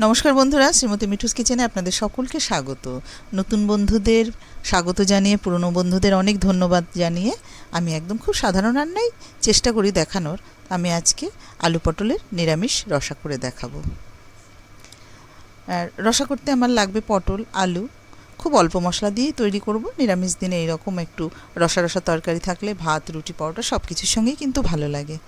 নমস্কার বন্ধুরা, শ্রীমতী মিঠুস কিচেনে আপনাদের সকলকে স্বাগত। নতুন বন্ধুদের স্বাগত জানিয়ে, পুরনো বন্ধুদের অনেক ধন্যবাদ জানিয়ে আমি একদম খুব সাধারণ রান্নাই চেষ্টা করি দেখানোর। আমি আজকে আলু পটলের নিরামিষ রসা করে দেখাবো। আর রসা করতে আমার লাগবে পটল, আলু। খুব অল্প মশলা দিয়েই তৈরি করব। নিরামিষ দিনে এইরকম একটু রসা রসা তরকারি থাকলে ভাত, রুটি, পরোটা সব কিছুর সঙ্গেই কিন্তু ভালো লাগে।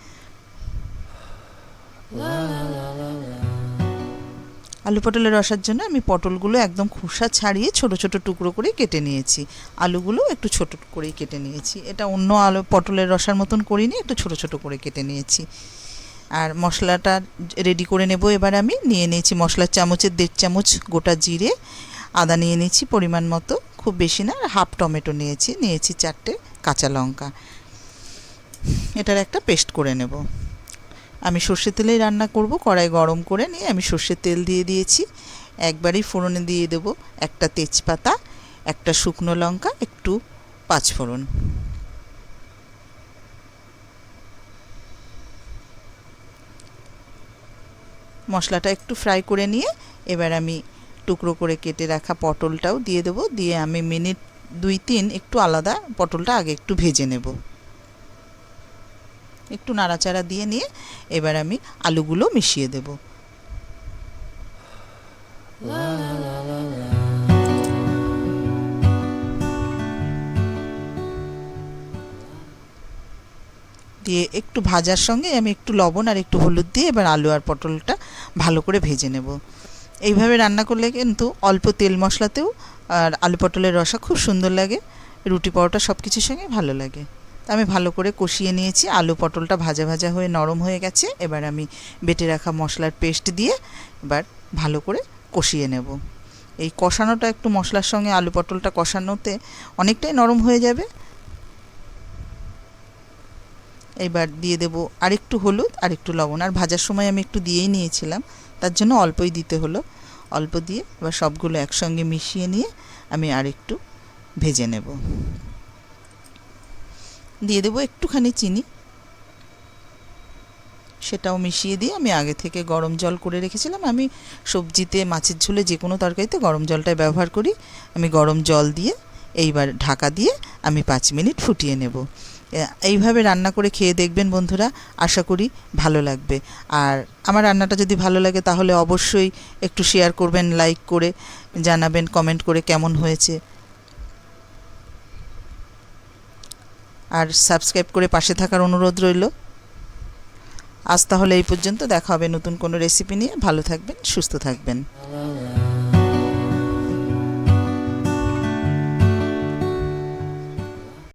আলু পটলের রসার জন্য আমি পটলগুলো একদম খোসা ছাড়িয়ে ছোট ছোট টুকরো করে কেটে নিয়েছি। আলুগুলো একটু ছোট করেই কেটে নিয়েছি। এটা অন্য আলু পটলের রসার মতন করিনি, একটু ছোট ছোট করে কেটে নিয়েছি। আর মশলাটা রেডি করে নেব এবার আমি। নিয়ে নিয়েছি মশলার চামচের দেড় চামচ গোটা জিরে। আদা নিয়ে নিয়েছি পরিমাণ মতো, খুব বেশি না হাফ টমেটো নিয়েছি। নিয়েছি চারটে কাঁচা লঙ্কা। এটার একটা পেস্ট করে নেব। আমি সর্ষের তেলেই রান্না করব, কড়াই গরম করে নিয়ে আমি সর্ষের তেল দিয়ে দিয়েছি। একবারই ফোড়নে দিয়ে দেব একটা তেজপাতা, একটা শুকনো লঙ্কা, একটু পাঁচফোড়ন মশলাটা একটু ফ্রাই করে নিয়ে এবার আমি টুকরো করে কেটে রাখা পটলটাও দিয়ে দেবো, দিয়ে আমি মিনিট দুই তিন একটু আলাদা পটলটা আগে একটু ভেজে নেব। একটু নাড়াচাড়া দিয়ে নিয়ে এবার আমি আলুগুলো মিশিয়ে দেব। দিয়ে একটু ভাজার সঙ্গে আমি একটু লবণ আর একটু হলুদ দিয়ে এবার আলু আর পটলটা ভালো করে ভেজে নেব। এইভাবে রান্না করলে কিন্তু অল্প তেল মশলাতেও আর আলু পটলের রসা খুব সুন্দর লাগে, রুটি পরোটা সব কিছুর সঙ্গে ভালো লাগে। আমি ভালো করে কষিয়ে নিয়েছি। আলু পটলটা ভাজা ভাজা হয়ে নরম হয়ে গেছে। এবার আমি বেটে রাখা মশলার পেস্ট দিয়ে এবার ভালো করে কষিয়ে নেব। এই কষানোটা একটু মশলার সঙ্গে আলু পটলটা কষানোতে অনেকটাই নরম হয়ে যাবে। এবার দিয়ে দেব আরেকটু হলুদ আর একটু লবণ। আর ভাজার সময় আমি একটু দিয়েই নিয়েছিলাম। তার জন্য অল্পই দিতে হলো। অল্প দিয়ে এবার সবগুলো একসঙ্গে মিশিয়ে নিয়ে আমি আরেকটু ভেজে নেব। দিয়ে দেবো একটুখানি চিনি। সেটাও মিশিয়ে দিয়ে আমি আগে থেকে গরম জল করে রেখেছিলাম। আমি সবজিতে মাছের ঝোলে যে কোনো তরকারিতে গরম জলটাই ব্যবহার করি। আমি গরম জল দিয়ে এইবার ঢাকা দিয়ে আমি পাঁচ মিনিট ফুটিয়ে নেব। এইভাবে রান্না করে খেয়ে দেখবেন বন্ধুরা, আশা করি ভালো লাগবে। আর আমার রান্নাটা যদি ভালো লাগে তাহলে অবশ্যই একটু শেয়ার করবেন লাইক করে জানাবেন কমেন্ট করে কেমন হয়েছে। আর সাবস্ক্রাইব করে পাশে থাকার অনুরোধ রইল। আজ তাহলে এই পর্যন্ত দেখা হবে নতুন কোনো রেসিপি নিয়ে। ভালো থাকবেন, সুস্থ থাকবেন।